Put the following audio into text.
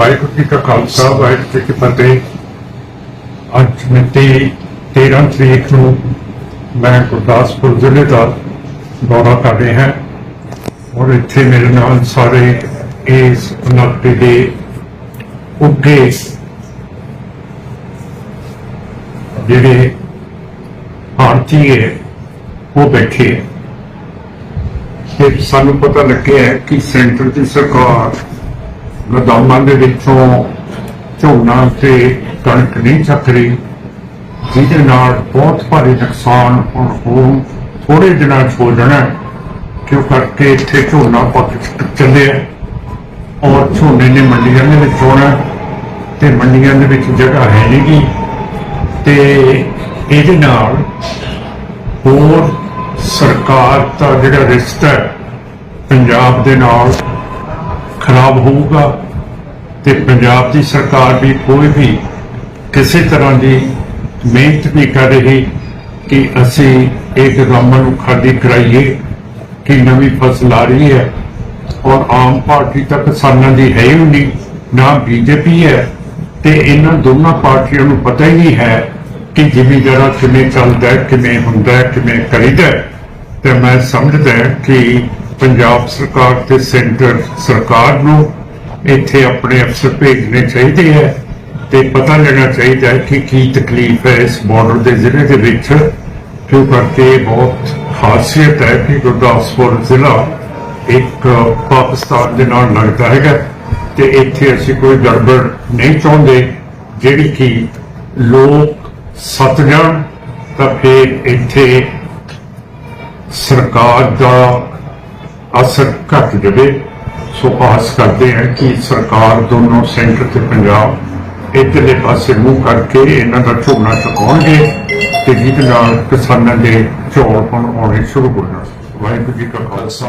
ਵਾਹਿਗੁਰੂ ਜੀ ਕਾ ਖਾਲਸਾ, ਵਾਹਿਗੁਰੂ ਜੀ ਕੀ ਫਤਿਹ। ਅੱਜ ਮਿਤੀ 13 ਤਰੀਕ ਨੂੰ ਮੈਂ ਗੁਰਦਾਸਪੁਰ ਜ਼ਿਲ੍ਹੇ ਦਾ ਦੌਰਾ ਕਰ ਰਿਹਾ ਹਾਂ ਔਰ ਇੱਥੇ ਮੇਰੇ ਨਾਲ ਸਾਰੇ ਇਸ ਇਲਾਕੇ ਦੇ ਉੱਗੇ ਜਿਹੜੇ ਭਾਰਤੀ ਹੈ, ਉਹ ਬੈਠੇ ਹੈ। ਤੇ ਸਾਨੂੰ ਪਤਾ ਲੱਗਿਆ ਕਿ ਸੈਂਟਰ ਦੀ ਸਰਕਾਰ ਗੋਦਾਮਾਂ ਦੇ ਵਿੱਚੋਂ ਝੋਨਾ ਤੇ ਕਣਕ ਨਹੀਂ ਚੱਕ ਰਹੀ, ਜਿਹਦੇ ਨਾਲ ਬਹੁਤ ਭਾਰੀ ਨੁਕਸਾਨ ਹੁਣ ਹੋ ਥੋੜੇ ਦਿਨਾਂ 'ਚ ਹੋ ਜਾਣਾ ਕਿਉਂ ਕਰਕੇ ਇੱਥੇ ਝੋਨਾ ਪੱਕ ਚੱਲਿਆ ਔਰ ਝੋਨੇ ਨੇ ਮੰਡੀਆਂ ਦੇ ਵਿੱਚ ਆਉਣਾ ਤੇ ਮੰਡੀਆਂ ਦੇ ਵਿੱਚ ਜਗ੍ਹਾ ਹੈ ਨਹੀਂ ਗੀ। ਤੇ ਇਹਦੇ ਨਾਲ ਹੋਰ ਸਰਕਾਰ ਦਾ ਜਿਹੜਾ ਰਿਸ਼ਤਾ ਪੰਜਾਬ ਦੇ ਨਾਲ ਖਰਾਬ ਹੋਊਗਾ ਤੇ ਪੰਜਾਬ ਦੀ ਸਰਕਾਰ ਵੀ ਕੋਈ ਵੀ ਕਿਸੇ ਤਰ੍ਹਾਂ ਦੀ ਮਿਹਨਤ ਨਹੀਂ ਕਰ ਰਹੀ ਕਿ ਅਸੀਂ ਇਹ ਗੋਦਾਮਾਂ ਨੂੰ ਖਾਲੀ ਕਰਾਈਏ ਕਿ ਨਵੀਂ ਫਸਲ ਆ ਰਹੀ ਹੈ। ਔਰ ਆਮ ਪਾਰਟੀ ਤਾਂ ਕਿਸਾਨਾਂ ਦੀ ਹੈ ਹੀ ਨਹੀਂ, ਨਾ ਬੀਜੇਪੀ ਹੈ ਤੇ ਇਹਨਾਂ ਦੋਨਾਂ ਪਾਰਟੀਆਂ ਨੂੰ ਪਤਾ ਹੀ ਨਹੀਂ ਹੈ ਕਿ ਜ਼ਿਮੀਂਦਾਰਾਂ ਕਿਵੇਂ ਚੱਲਦਾ ਕਿਵੇਂ ਹੁੰਦਾ ਕਿਵੇਂ ਕਰੀਦਾ ਤੇ ਮੈਂ ਸਮਝਦਾ ਕਿ ਪੰਜਾਬ ਸਰਕਾਰ ਤੇ ਸੈਂਟਰ ਸਰਕਾਰ ਨੂੰ ਇੱਥੇ ਆਪਣੇ ਅਫਸਰ ਭੇਜਣੇ ਚਾਹੀਦੇ ਹੈ ਤੇ ਪਤਾ ਲੈਣਾ ਚਾਹੀਦਾ ਹੈ ਕਿ ਕੀ ਤਕਲੀਫ ਹੈ ਇਸ ਬਾਰਡਰ ਦੇ ਜ਼ਿਲ੍ਹੇ ਦੇ ਵਿੱਚ। ਕਿਉਂ ਕਰਕੇ ਬਹੁਤ ਖਾਸੀਅਤ ਹੈ ਕਿ ਗੁਰਦਾਸਪੁਰ ਜ਼ਿਲ੍ਹਾ ਇੱਕ ਪਾਕਿਸਤਾਨ ਦੇ ਨਾਲ ਲੱਗਦਾ ਹੈਗਾ ਤੇ ਇੱਥੇ ਅਸੀਂ ਕੋਈ ਗੜਬੜ ਨਹੀਂ ਚਾਹੁੰਦੇ। ਜਿਹੜੀ ਕਿ ਲੋਕ ਸਤ ਜਾਣ ਤਾਂ ਫਿਰ ਇੱਥੇ ਸਰਕਾਰ ਦਾ ਘਟ ਜਾਵੇ ਸੋ ਆਸ ਕਰਦੇ ਹਾਂ ਕਿ ਸਰਕਾਰ ਦੋਨੋਂ ਸੈਂਟਰ ਤੇ ਪੰਜਾਬ ਇੱਧਰਲੇ ਪਾਸੇ ਮੂੰਹ ਕਰਕੇ ਇਹਨਾਂ ਦਾ ਝੋਨਾ ਚੁਕਾਉਣਗੇ ਤੇ ਜਿਹਦੇ ਨਾਲ ਕਿਸਾਨਾਂ ਦੇ ਝੋਲ ਹੁਣ ਆਉਣੇ ਸ਼ੁਰੂ ਹੋ ਜਾਣ ਵਾਹਿਗੁਰੂ ਜੀ ਕਾ ਖਾਲਸਾ